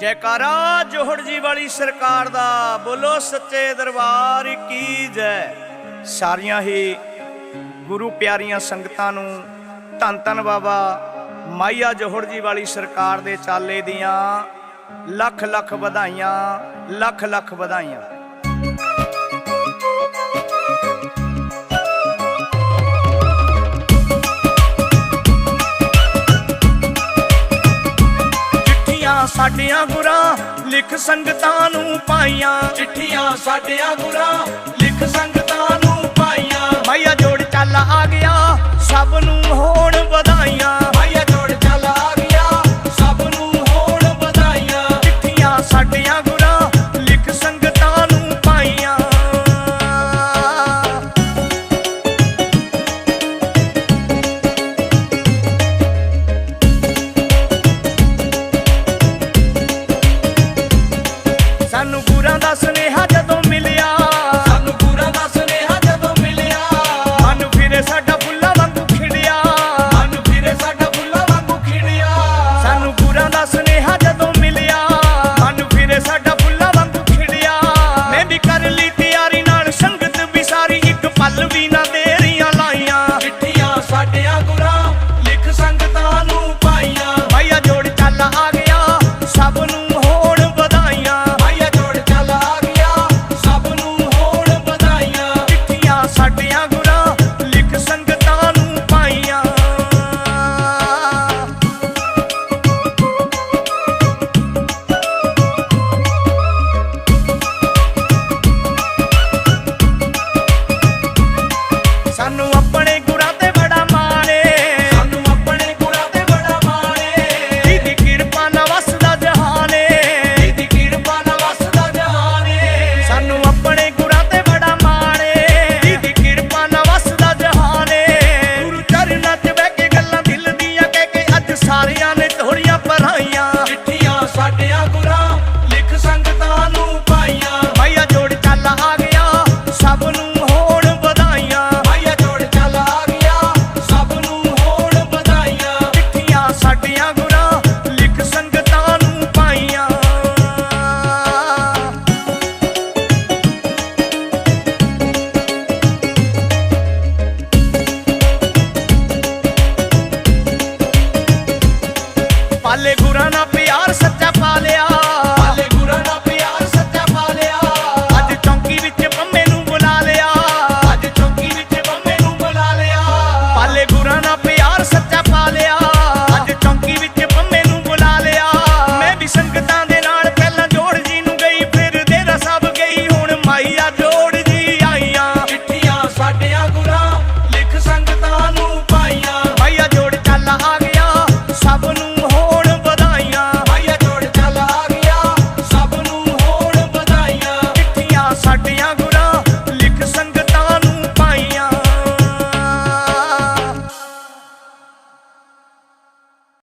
ਜੈਕਾਰਾ ਜੋਹੜ ਜੀ ਵਾਲੀ ਸਰਕਾਰ ਦਾ, ਬੋਲੋ ਸੱਚੇ ਦਰਬਾਰ ਕੀ ਜੈ। ਸਾਰੀਆਂ ਹੀ ਗੁਰੂ ਪਿਆਰੀਆਂ ਸੰਗਤਾਂ ਨੂੰ ਧੰਨ ਧੰਨ ਬਾਬਾ ਮਾਈਆ ਜੋਹੜ ਜੀ ਵਾਲੀ ਸਰਕਾਰ ਦੇ ਚਾਲੇ ਦੀਆਂ ਲੱਖ ਲੱਖ ਵਧਾਈਆਂ, ਲੱਖ ਲੱਖ ਵਧਾਈਆਂ। ਸਾਡੀਆਂ ਗੁਰਾਂ ਲਿਖ ਸੰਗਤਾਂ ਨੂੰ ਪਾਈਆਂ। ਚਿੱਠੀਆਂ ਸਾਡਿਆਂ ਗੁਰਾਂ ਲਿਖ ਸੰਗਤਾਂ ਨੂੰ ਪਾਈਆਂ। ਮਾਈਆ ਜੋੜ ਚੱਲ ਆ ਗਿਆ ਸਭ ਨੂੰ ਹੋਣ ਪਾਲੇ ਗੁਰਾਂ ਨਾ